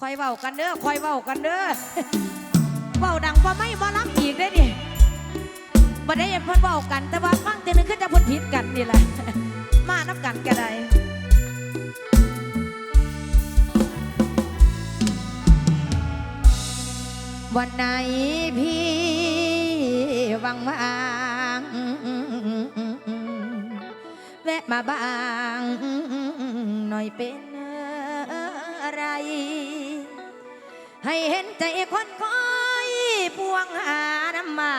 คอยเบากันเด้อคอยเบากันเด้อเบาดังพอไม่มาลัำอีกได้ดิบ่ได้เพิ่นเบากัน แต่ว่าฟังเตือนนึงก็จะพ้นผิดกันนี่แหละ มานับกันกันได้วันไหนพี่วังวางแวะมาบางหน่อยเป็นอะไร ให้เห็นใจคนคอยพวงหาน้ำมา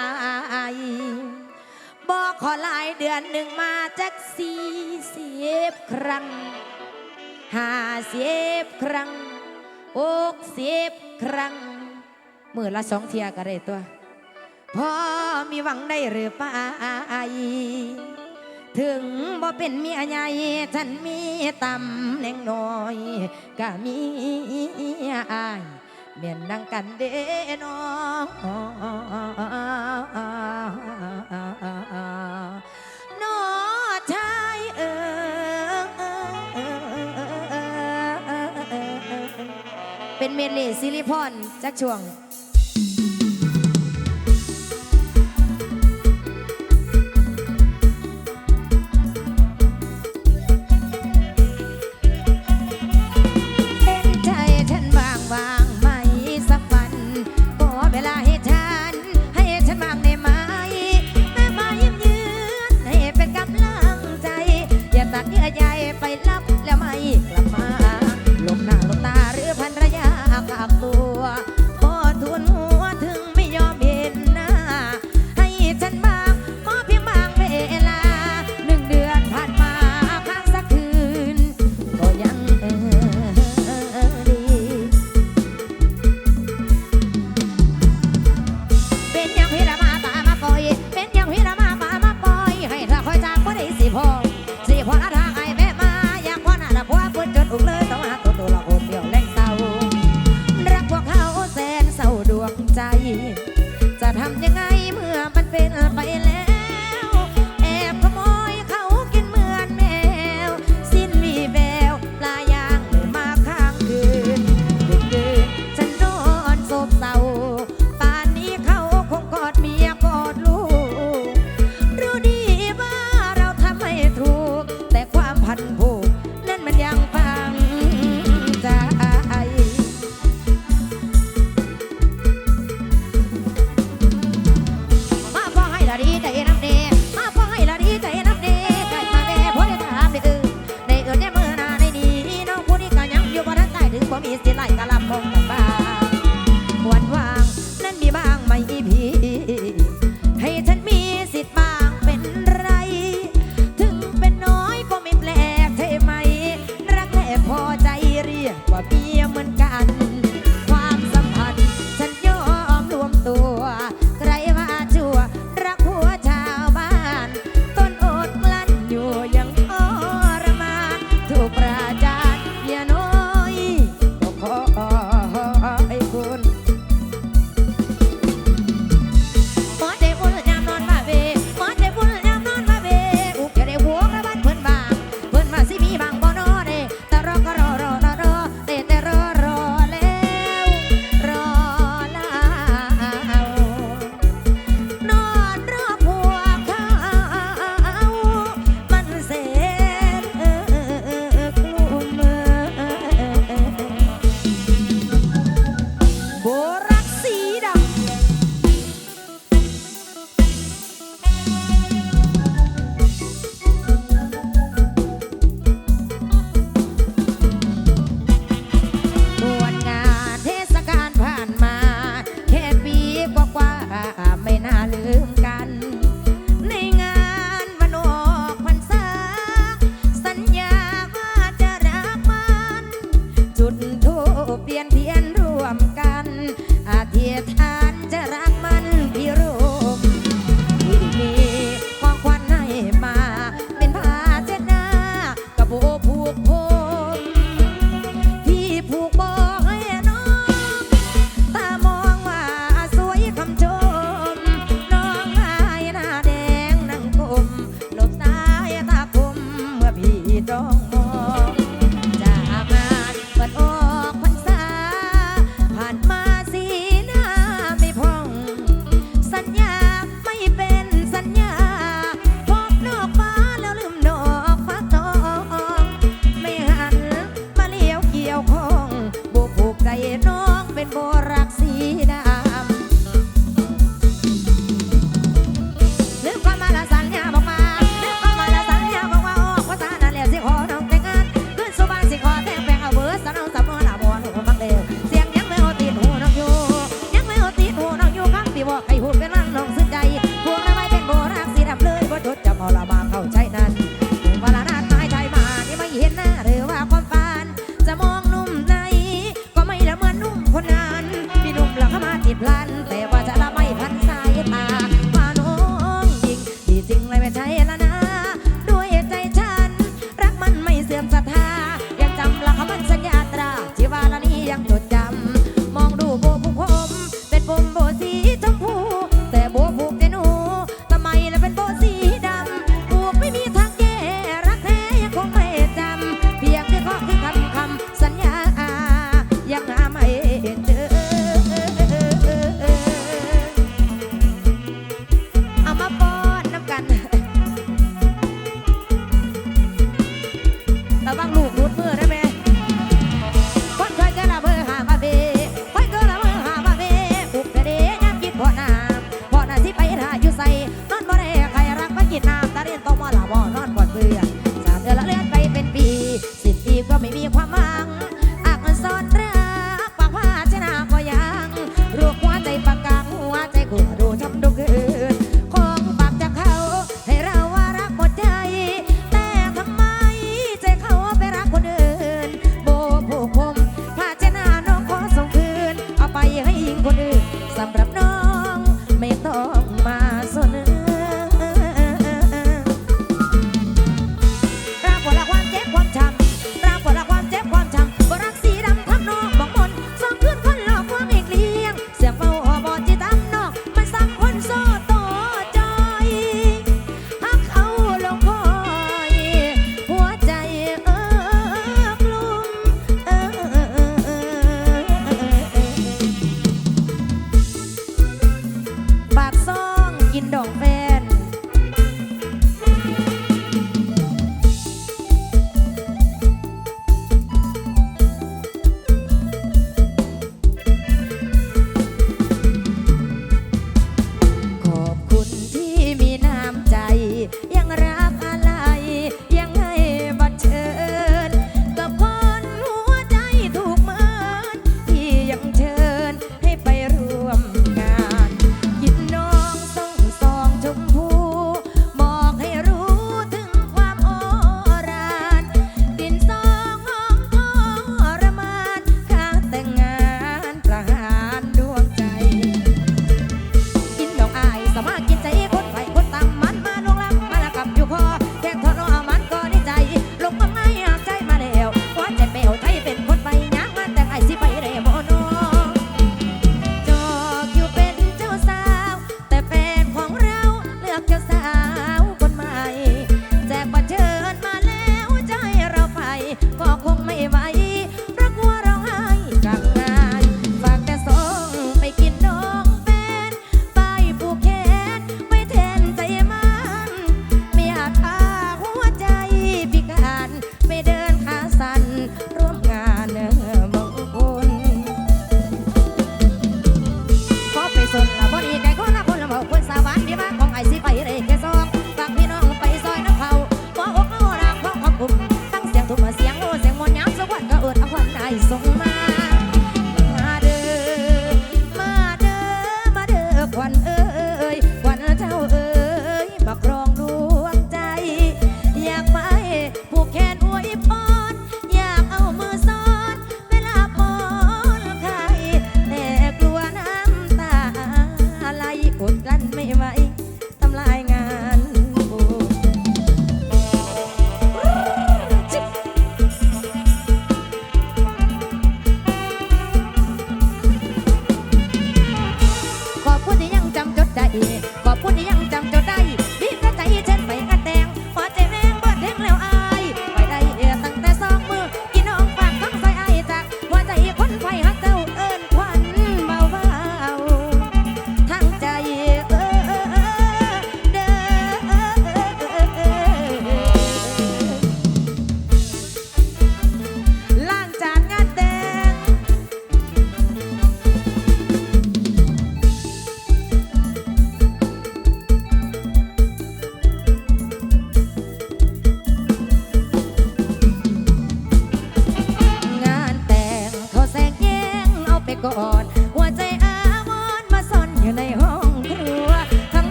บอกขอหลายเดือนหนึ่งมาจากสี่สิบครั้งห้าสิบครั้งหกสิบครั้งเมื่อละสองเทียก็ได้ตัวพอมีหวังได้หรือป้าถึงบ่เป็นเมียใหญ่ฉันมีตำแหน่งน้อยก็มีอาย เมียนดังกันเด้น้อน้อชายเออเป็นเมลีซิลิพอนจักช่วง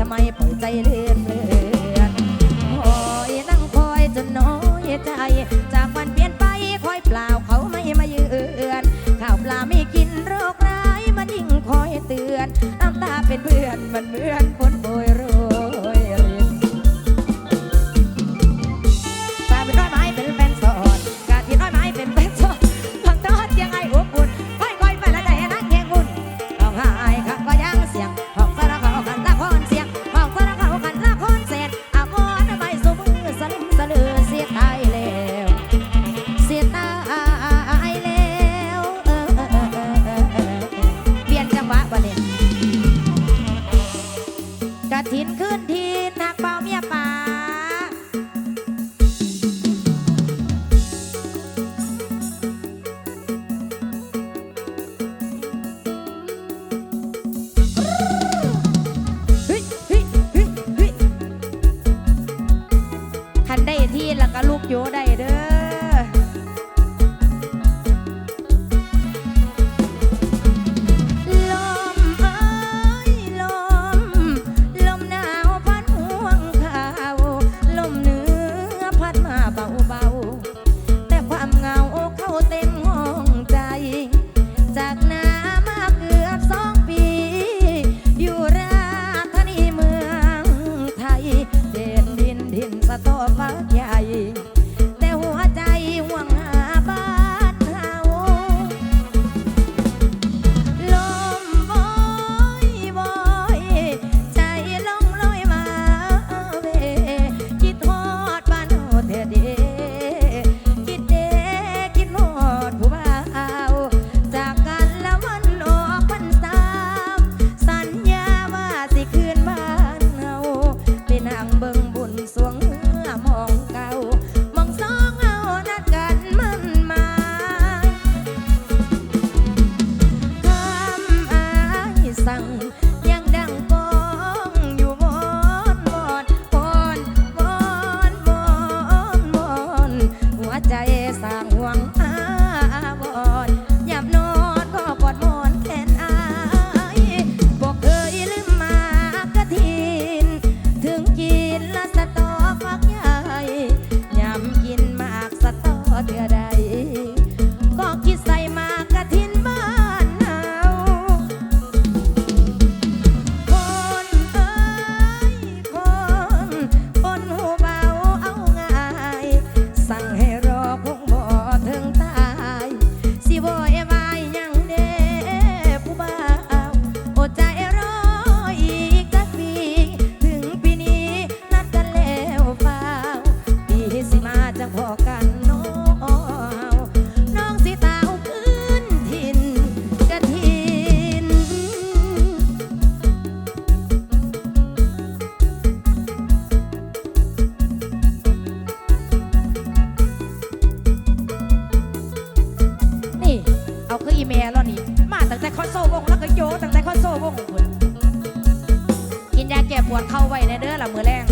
ทำไมปล่อยใจเลื่อนเลือนคอยนั่งคอยจนน้อยใจ จากวันเปลี่ยนไปคอยเปล่าเขาไม่มาเยือนข้าวปลาไม่กินโรคร้ายมันยิ่งคอยเตือนน้ำตาเป็นเพื่อนมันเหมือนคนป่วย ข้อโซ่วงแล้วก็โยตั้งแต่ข้อโซ่วงกินยาแก้ปวดเข้าไว้ในเด้อละมือแรง